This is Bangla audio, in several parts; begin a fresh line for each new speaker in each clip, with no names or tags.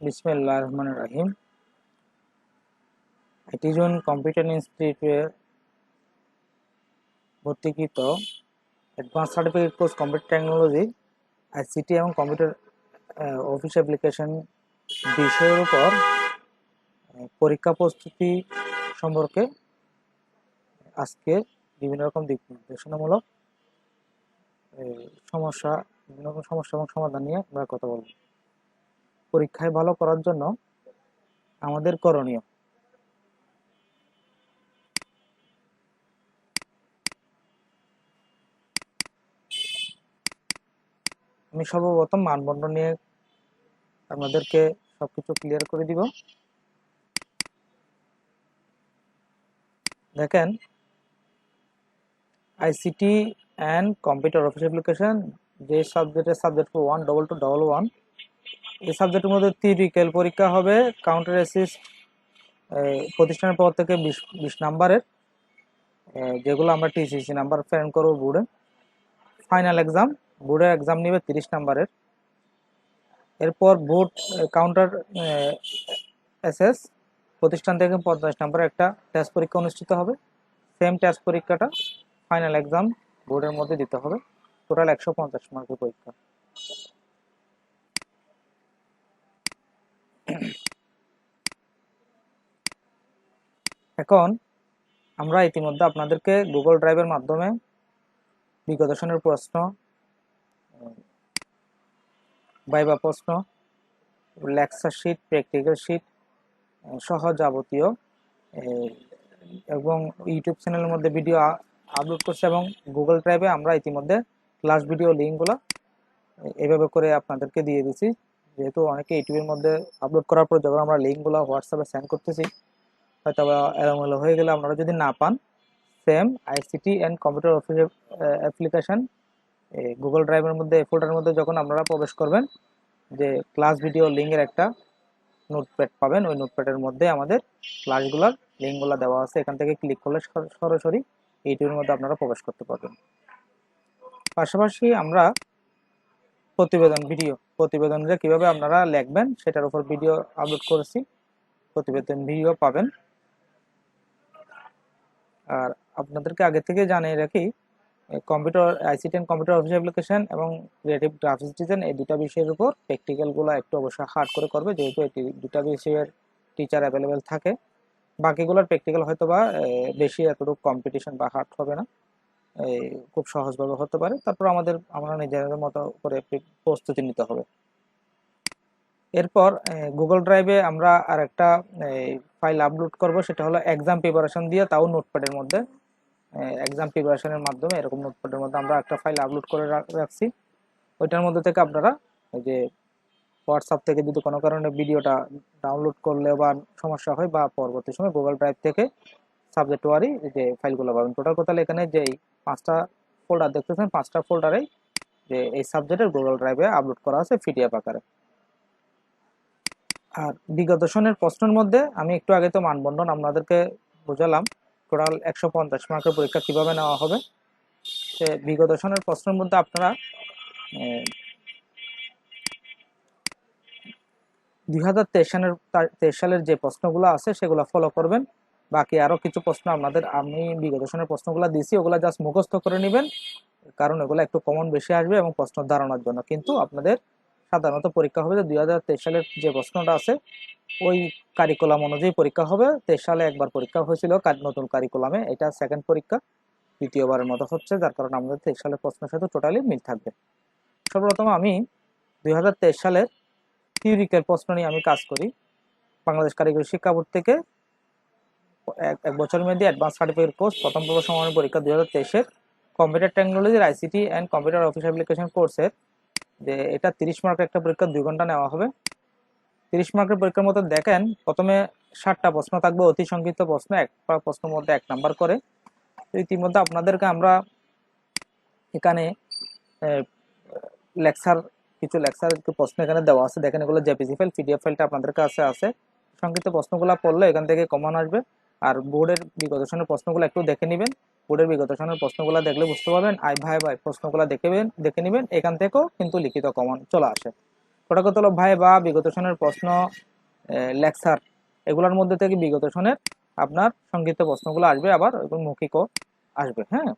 বিসমিল্লাহ রহমান রাহিম। আইটি জোন কম্পিউটার ইনস্টিটিউটে ভর্তিকৃত advance certificate course computer technology, ICT এবং কম্পিউটার অফিস অ্যাপ্লিকেশন বিষয়ের উপর পরীক্ষা প্রস্তুতি সম্পর্কে আজকে বিভিন্ন রকম দিক নির্দেশনামূলক সমস্যা, বিভিন্ন রকম সমস্যা এবং সমাধান নিয়ে আমরা কথা বলব। পরীক্ষায় ভালো করার জন্য আমাদের করণীয়। আমি সর্বপ্রথম মানদণ্ড নিয়ে আপনাদেরকে সবকিছু ক্লিয়ার করে দিব। দেখেন ICT and computer office application যে সাবজেক্টের subject one double two double one এই সাবজেক্টের মধ্যে থিওরিক্যাল পরীক্ষা হবে কাউন্টার অ্যাসিস্ট প্রতিষ্ঠানের পর থেকে বিশ বিশ নাম্বারের যেগুলো আমরা টিসিসি নাম্বার প্রেরণ করব বোর্ডে। ফাইনাল এক্সাম বোর্ডের এক্সাম নেবে তিরিশ নাম্বারের এরপর বোর্ড কাউন্টার এসএস প্রতিষ্ঠান থেকে পঞ্চাশ নাম্বারের একটা টেস্ট পরীক্ষা অনুষ্ঠিত হবে। সেম টেস্ট পরীক্ষাটা ফাইনাল এক্সাম বোর্ডের মধ্যে দিতে হবে। টোটাল একশো পঞ্চাশ মার্কের পরীক্ষা। এখন আমরা ইতিমধ্যে আপনাদেরকে গুগল ড্রাইভের মাধ্যমে সনের প্রশ্ন, বাইবা প্রশ্ন, লেকচার শিট, প্র্যাকটিক্যাল শিট, সহ যাবতীয় এবং ইউটিউব চ্যানেলের মধ্যে ভিডিও আপলোড করছে এবং গুগল ড্রাইভে আমরা ইতিমধ্যে ক্লাস ভিডিও লিঙ্কগুলো এভাবে করে আপনাদেরকে দিয়ে দিছি যেহেতু অনেকে ইউটিউবের মধ্যে আপলোড করার পর যখন আমরা লিঙ্কগুলো হোয়াটসঅ্যাপে সেন্ড করতেছি হয়তো বা এলোমেলো হয়ে গেলে আপনারা যদি না পান same ICT and computer application Google ড্রাইভের মধ্যে ফোল্ডারের মধ্যে যখন আপনারা প্রবেশ করবেন, যে ক্লাস ভিডিও লিঙ্কের একটা নোটপ্যাড পাবেন, ওই নোটপ্যাডের মধ্যে আমাদের ক্লাসগুলোর লিঙ্কগুলো দেওয়া আছে। এখান থেকে ক্লিক করলে সরাসরি ইউটিউবের মধ্যে আপনারা প্রবেশ করতে পারবেন। পাশাপাশি আমরা প্রতিবেদন ভিডিও প্রতিবেদনটা কীভাবে আপনারা লিখবেন, সেটার উপর ভিডিও আপলোড করেছি। প্রতিবেদন ভিডিও পাবেন। আর আপনাদেরকে আগে থেকে জানিয়ে রাখি computer ICT and computer office application এবং ক্রিয়েটিভ গ্রাফিক্স ডিজাইন এই দুটা বিষয়ের উপর প্র্যাকটিক্যালগুলো একটু অবশ্যই হার্ড করে করবে যেহেতু এটি দুটা বিষয়ের টিচার অ্যাভেলেবেল থাকে। বাকিগুলোর প্র্যাকটিক্যাল হয়তো বা বেশি এতটুকু কম্পিটিশন বা হার্ড হবে না। এই, খুব সহজভাবে হতে পারে। তারপর আমাদের আমরা নিজেদের মতো করে প্রস্তুতি নিতে হবে। এরপর গুগল ড্রাইভে আমরা আর একটা ফাইল আপলোড করব, সেটা হলো এক্সাম প্রিপারেশন দিয়ে, তাও নোটপ্যাডের মধ্যে। এক্সাম প্রিপারেশনের মাধ্যমে, এরকম নোটপ্যাডের মধ্যে আমরা একটা ফাইল আপলোড করে রাখছি। ওইটার মধ্যে থেকে আপনারা এই যে হোয়াটসঅ্যাপ থেকে যদি কোনো কারণে ভিডিওটা ডাউনলোড করলে বা সমস্যা হয় বা পরবর্তী সময় গুগল ড্রাইভ থেকে সাবজেক্ট ওয়ারি যে ফাইলগুলো পাবেন। টোটাল কথা এখানে যে পাঁচটা ফোল্ডার দেখতেছেন, পাঁচটা ফোল্ডারে যে এই সাবজেক্টের গুগল ড্রাইভে আপলোড করা আছে পিডিএফ আকারে। আর বিগত সনের প্রশ্নের মধ্যে আমি একটু আগে তো মানবন্ধন আপনাদেরকে বোঝালাম, টোটাল একশো পঞ্চাশ মার্কের পরীক্ষা কীভাবে নেওয়া হবে। সে বিগত সনের প্রশ্নের মধ্যে আপনারা দুই হাজার তেইশ সালের তেইশ সালের যে প্রশ্নগুলো আছে সেগুলো ফলো করবেন। বাকি আরও কিছু প্রশ্ন আপনাদের, আমি বিগত সনের প্রশ্নগুলো দিছি, ওগুলো জাস্ট মুখস্থ করে নেবেন, কারণ এগুলো একটু কমন বেশি আসবে এবং প্রশ্ন ধারণার জন্য। কিন্তু আপনাদের সাধারণত পরীক্ষা হবে যে দুই হাজার তেইশ সালের যে প্রশ্নটা আছে, ওই কারিকুলাম অনুযায়ী পরীক্ষা হবে। তেইশ সালে একবার পরীক্ষা হয়েছিল নতুন কারিকুলামে এটা সেকেন্ড পরীক্ষা। দ্বিতীয়বারের মতো হচ্ছে, যার কারণে আমাদের তেইশ সালের প্রশ্নের সাথে টোটালি মিল থাকবে। সর্বপ্রথম আমি দুই হাজার তেইশ সালের থিওরিক্যাল প্রশ্ন নিয়ে আমি কাজ করি। বাংলাদেশ কারিগরি শিক্ষা বোর্ড থেকে এক বছর মেয়াদী অ্যাডভান্স সার্টিফিকেট কোর্স প্রথম পর্ব সমানের পরীক্ষা দুই হাজার তেইশের কম্পিউটার টেকনোলজির ICT and computer office application কোর্সের যে এটা তিরিশ মার্কের একটা পরীক্ষা দুই ঘণ্টা নেওয়া হবে। তিরিশ মার্কের পরীক্ষার মধ্যে দেখেন, প্রথমে ষাটটা প্রশ্ন থাকবে, অতি সংক্ষিপ্ত প্রশ্ন একটা প্রশ্নের মধ্যে এক নাম্বার করে। তো ইতিমধ্যে আপনাদেরকে আমরা এখানে লেকচার, কিছু লেকচার প্রশ্ন এখানে দেওয়া আছে। দেখেন এগুলো জেপিজি ফাইল, পিডিএফ ফাইলটা আপনাদের কাছে আছে। সংক্ষিপ্ত প্রশ্নগুলো পড়লে এখান থেকে কমন আসবে। আর বোর্ডের বিগত প্রশ্নগুলো একটু দেখে নেবেন। বোর্ডের বিগত সনের প্রশ্নগুলো দেখলে বুঝতে পারবেন। আই ভাই ভাই প্রশ্নগুলো দেখেবেন দেখে নেবেন, এখান থেকেও কিন্তু লিখিত কমন চলে আসে। ছোটগত ভাই বা বিগত সনের প্রশ্ন লেকচার, এগুলোর মধ্যে থেকে বিগত সনের আপনার সংক্ষিপ্ত প্রশ্নগুলো আসবে আবার এবং মৌখিকও আসবে হ্যাঁ?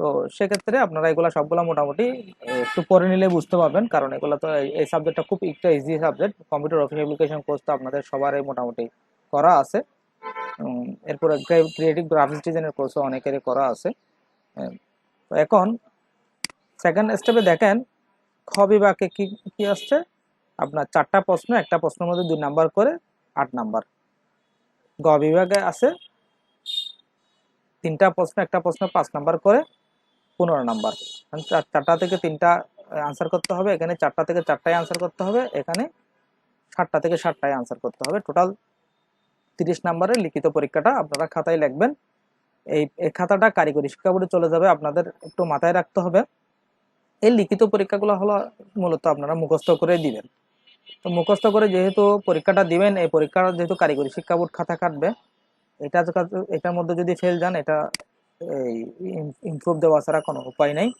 তো সেক্ষেত্রে আপনারা এগুলা সবগুলো মোটামুটি একটু পরে নিলে বুঝতে পারবেন, কারণ এগুলো তো এই- সাবজেক্টটা খুব একটা easy subject computer office application course তো আপনাদের সবারই মোটামুটি করা আছে। এরপরে ক্রিয়েটিভ গ্রাফিক্স ডিজাইনের কোর্সও অনেকেরই করা আছে। তো এখন সেকেন্ড স্টেপে দেখেন খ বিভাগে কি কি আসছে? আপনার চারটা প্রশ্ন, একটা প্রশ্নের মধ্যে দুই নাম্বার করে আট নাম্বার। গ বিভাগে আছে তিনটা প্রশ্ন, একটা প্রশ্ন পাঁচ নাম্বার করে পনেরো নাম্বার। মানে চার- চারটা থেকে তিনটা আনসার করতে হবে। এখানে চারটা থেকে চারটায় আনসার করতে হবে। এখানে সাতটা থেকে সাতটায় আনসার করতে হবে। টোটাল তিরিশ নাম্বারের লিখিত পরীক্ষাটা আপনারা খাতায় লিখবেন। এই এই খাতাটা কারিগরি শিক্ষা বোর্ডে চলে যাবে, আপনাদের একটু মাথায় রাখতে হবে। এই লিখিত পরীক্ষাগুলো হলো মূলত আপনারা মুখস্থ করে দিবেন। তো মুখস্থ করে যেহেতু পরীক্ষাটা দিবেন, এই পরীক্ষাটা যেহেতু কারিগরি শিক্ষা বোর্ড খাতা কাটবে, এটা এটার মধ্যে যদি ফেল যান, এটা ইমপ্রুভ দেওয়া ছাড়া কোনো উপায় নেই।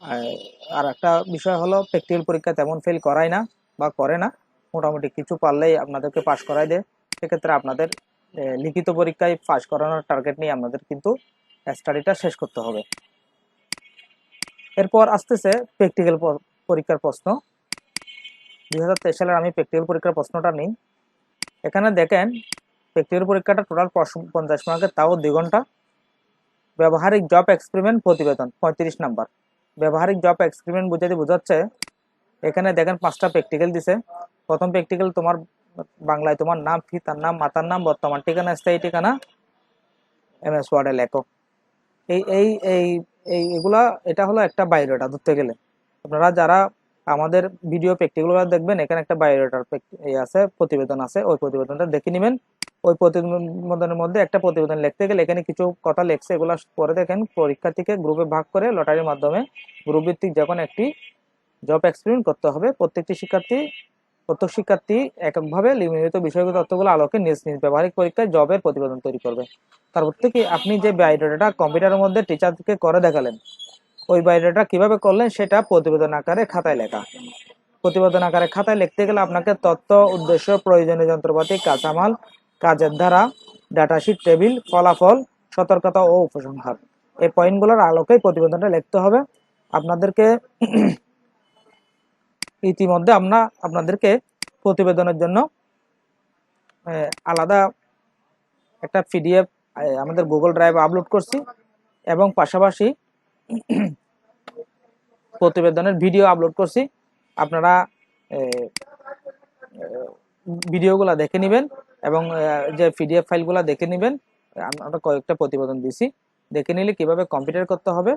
আর- আর একটা বিষয় হলো প্র্যাকটিক্যাল পরীক্ষা তেমন ফেল করায় না বা করে না। মোটামুটি কিছু পারলেই আপনাদেরকে পাশ করায় দেয়। সেক্ষেত্রে আপনাদের লিখিত পরীক্ষায় পাশ করানোর টার্গেট নিয়ে আপনাদের কিন্তু স্টাডিটা শেষ করতে হবে। এরপর আসতেছে প্র্যাকটিক্যাল পরীক্ষার প্রশ্ন। দুই হাজার তেইশ সালের আমি প্র্যাকটিক্যাল পরীক্ষার প্রশ্নটা নিই। এখানে দেখেন প্র্যাকটিক্যাল পরীক্ষাটা টোটাল পঞ্চাশ মার্কের, তাও দুই ঘণ্টা। ব্যবহারিক জব এক্সপেরিমেন্ট প্রতিবেদন, পঁয়ত্রিশ নাম্বার। ব্যবহারিক জব এক্সপেরিমেন্ট বুঝাতে বোঝাচ্ছে, এখানে দেখেন পাঁচটা প্র্যাকটিক্যাল দিছে। প্রথম প্র্যাকটিক্যাল তোমার বাংলায় তোমার নাম পিতার নাম, মাতার নাম, বর্তমান ঠিকানা, স্থায়ী ঠিকানা? এম এস ওয়ার্ডে লেখো। এই এই এই এই, এগুলা, এটা হলো একটা বায়োডাটা ধরতে গেলে। আপনারা যারা আমাদের ভিডিও প্র্যাকটিক্যালগুলো দেখবেন, এখানে একটা বায়োডাটার আছে, প্রতিবেদন আছে, ওই প্রতিবেদনটা দেখে নেবেন। ওই প্রতিবেদনের মধ্যে একটা প্রতিবেদন লিখতে গেলে এখানে কিছু কথা লেখছে, এগুলো পরে দেখেন পরীক্ষার্থীকে গ্রুপে ভাগ করে লটারির মাধ্যমে গ্রুপ ভিত্তিক যখন একটি জব এক্সপেরিমেন্ট করতে হবে। প্রত্যেকটি শিক্ষার্থী প্রত্যেক শিক্ষার্থী এককভাবে নিম্নলিখিত বিষয়গত তথ্যগুলো আলোকে নিজ নিজ ব্যবহারিক পরীক্ষায় জবের প্রতিবেদন তৈরি করবে। তারপর থেকে আপনি যে বায়োডাটা কম্পিউটারের মধ্যে টিচারকে করে দেখালেন, ওই বায়োডাটা কীভাবে করলেন সেটা প্রতিবেদন আকারে খাতায় লেখা। প্রতিবেদন আকারে খাতায় লিখতে গেলে আপনাকে তথ্য, উদ্দেশ্য, প্রয়োজনীয় যন্ত্রপাতি, কাঁচামাল, কাজের ধারা ডাটাশিট টেবিল ফলাফল, সতর্কতা ও উপসংহার। এই পয়েন্টগুলোর আলোকেই প্রতিবেদনটা লিখতে হবে। আপনাদেরকে ইতিমধ্যে আমরা আপনাদেরকে প্রতিবেদনের জন্য আলাদা একটা পিডিএফ আমাদের গুগল ড্রাইভে আপলোড করছি এবং পাশাপাশি প্রতিবেদনের ভিডিও আপলোড করছি। আপনারা ভিডিওগুলো দেখে নেবেন এবং যে পিডিএফ ফাইলগুলো দেখে নেবেন, আমরা কয়েকটা প্রতিবেদন দিছি দেখে নিলে কীভাবে কম্পিউটার করতে হবে,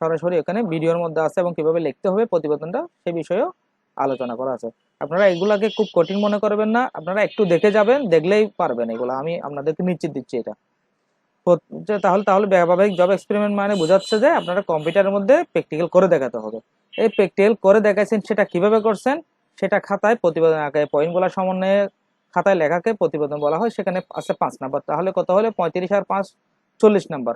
সরাসরি এখানে ভিডিওর মধ্যে আছে এবং কীভাবে লিখতে হবে প্রতিবেদনটা, সে বিষয়েও আলোচনা করা আছে। আপনারা এগুলাকে খুব কঠিন মনে করবেন না। আপনারা একটু দেখে যাবেন, দেখলেই পারবেন এগুলো। আমি আপনাদেরকে নিশ্চিত দিচ্ছি এটা। তাহলে তাহলে ব্যবহারিক জব এক্সপেরিমেন্ট মানে বোঝাচ্ছে যে আপনারা কম্পিউটারের মধ্যে প্র্যাকটিক্যাল করে দেখাতে হবে। এই প্র্যাকটিক্যাল করে দেখাইছেন, সেটা কীভাবে করছেন? সেটা খাতায় প্রতিবেদন আঁকায় পয়েন্টগুলো সমন্বয়ে খাতায় লেখাকে প্রতিবেদন বলা হয়, সেখানে আছে পাঁচ নাম্বার। তাহলে কত হলে? পঁয়ত্রিশ আর পাঁচ, চল্লিশ নাম্বার।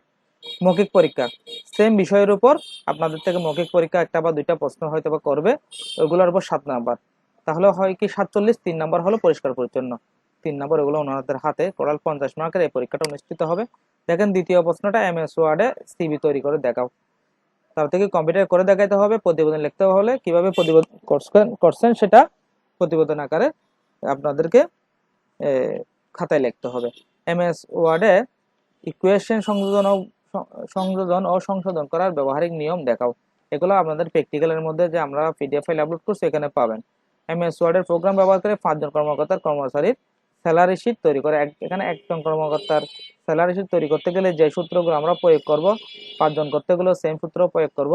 মৌখিক পরীক্ষা। সেম বিষয়ের উপর আপনাদের থেকে মৌখিক পরীক্ষা একটা বা দুইটা প্রশ্ন হয়তো বা করবে, ওইগুলোর উপর সাত নাম্বার। তাহলে হয় কি সাতচল্লিশ, তিন নাম্বার হলো পরিষ্কার পরিচ্ছন্ন। তিন নাম্বার ওগুলো ওনাদের হাতে, টোটাল পঞ্চাশ মার্কের এই পরীক্ষাটা অনুষ্ঠিত হবে। দেখেন দ্বিতীয় প্রশ্নটা এম এস ওয়ার্ডে সিবি তৈরি করে দেখাও। তার থেকে কম্পিউটার করে দেখাইতে হবে, প্রতিবেদন লিখতে হলে কীভাবে প্রতিবেদন করছেন সেটা প্রতিবেদন আকারে আপনাদেরকে খাতায় লিখতে হবে। এম এস ওয়ার্ডে ইকুয়েশন সংযোজন ও সং- সংযোজন ও সংশোধন করার ব্যবহারিক নিয়ম দেখাও। এগুলো আপনাদের প্র্যাকটিক্যালের মধ্যে যে আমরা পিডিএফ ফাইল আপলোড করছি, এখানে পাবেন। এম এস ওয়ার্ডের প্রোগ্রাম ব্যবহার করে পাঁচজন কর্মকর্তার কর্মচারীর স্যালারি শিট তৈরি করে। এখানে একজন কর্মকর্তার স্যালারি শিট তৈরি করতে গেলে যে সূত্রগুলো আমরা প্রয়োগ করব, পাঁচজন করতে গেলেও সেম সূত্র প্রয়োগ করব।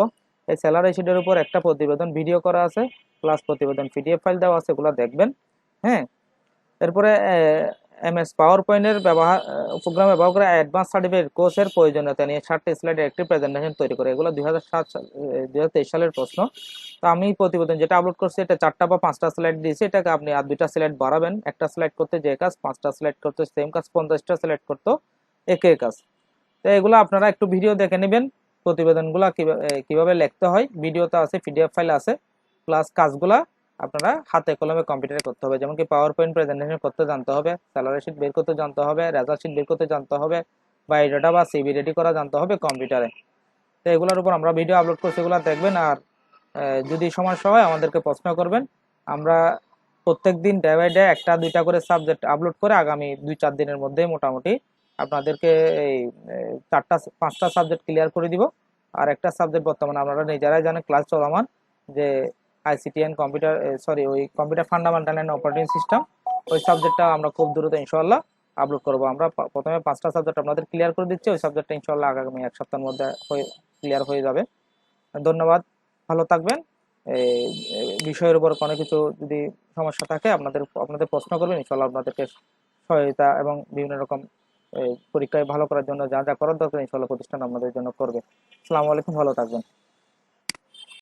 এই স্যালারি শিটের উপর একটা প্রতিবেদন ভিডিও করা আছে প্লাস প্রতিবেদন পিডিএফ ফাইল দেওয়া আছে, এগুলো দেখবেন। হ্যাঁ? এরপরে এম এস পাওয়ার পয়েন্টের ব্যবহার প্রোগ্রাম ব্যবহার করে অ্যাডভান্স সার্টিফিকেট কোর্সের প্রয়োজনীয়তা নিয়ে ষাটটি স্লাইডের একটি প্রেজেন্টেশন তৈরি করে। এগুলো দুই হাজার সাত সালের প্রশ্ন। তো আমি প্রতিবেদন যেটা আপলোড করছি, এটা চারটা বা পাঁচটা স্লাইড দিয়েছি। এটাকে আপনি আর দুইটা স্লাইড বাড়াবেন। একটা স্লাইড করতে যে কাজ, পাঁচটা স্লাইড করতে সেম কাজ, পঞ্চাশটা স্লাইড করতে একই কাজ। তো এগুলো আপনারা একটু ভিডিও দেখে নেবেন, প্রতিবেদনগুলো কীভাবে কীভাবে লিখতে হয়। ভিডিও ভিডিওতে আছে পিডিএফ ফাইল আছে প্লাস কাজগুলা আপনারা হাতে কলমে কম্পিউটারে করতে হবে। যেমন কি পাওয়ার পয়েন্ট প্রেজেন্টেশন করতে জানতে হবে স্যালারি শিট বের করতে জানতে হবে রেজাল্ট শিট বের করতে জানতে হবে বায়োডাটা বা সিভি রেডি করা জানতে হবে কম্পিউটারে তো এগুলোর উপর আমরা ভিডিও আপলোড করছি, এগুলো দেখবেন আর যদি সমস্যা হয় আমাদেরকে প্রশ্ন করবেন। আমরা প্রত্যেক দিন ডে বাই ডে একটা দুইটা করে সাবজেক্ট আপলোড করে আগামী দুই চার দিনের মধ্যে মোটামুটি আপনাদেরকে এই চারটা, পাঁচটা সাবজেক্ট ক্লিয়ার করে দিব। আর একটা সাবজেক্ট বর্তমানে আপনারা নিজেরাই জানেন ক্লাস চলমান, যে আইসিটি অ্যান্ড কম্পিউটার সরি ওই computer fundamental and operating system ওই সাবজেক্টটা আমরা খুব দ্রুত ইনশাল্লাহ আপলোড করব। আমরা প্রথমে পাঁচটা সাবজেক্ট আপনাদের ক্লিয়ার করে দিচ্ছি, ওই সাবজেক্টটা ইনশাল্লাহ আগামী এক সপ্তাহের মধ্যে ক্লিয়ার হয়ে যাবে। ধন্যবাদ, ভালো থাকবেন। বিষয়ের উপর কোনো কিছু যদি সমস্যা থাকে, আপনাদের আপনাদের প্রশ্ন করবেন ইনশাল্লাহ আপনাদেরকে সহায়তা এবং বিভিন্ন রকম পরীক্ষায় ভালো করার জন্য যা যা করার দরকার ইনশাল্লাহ প্রতিষ্ঠান আপনাদের জন্য করবে। আসসালামু আলাইকুম, ভালো থাকবেন।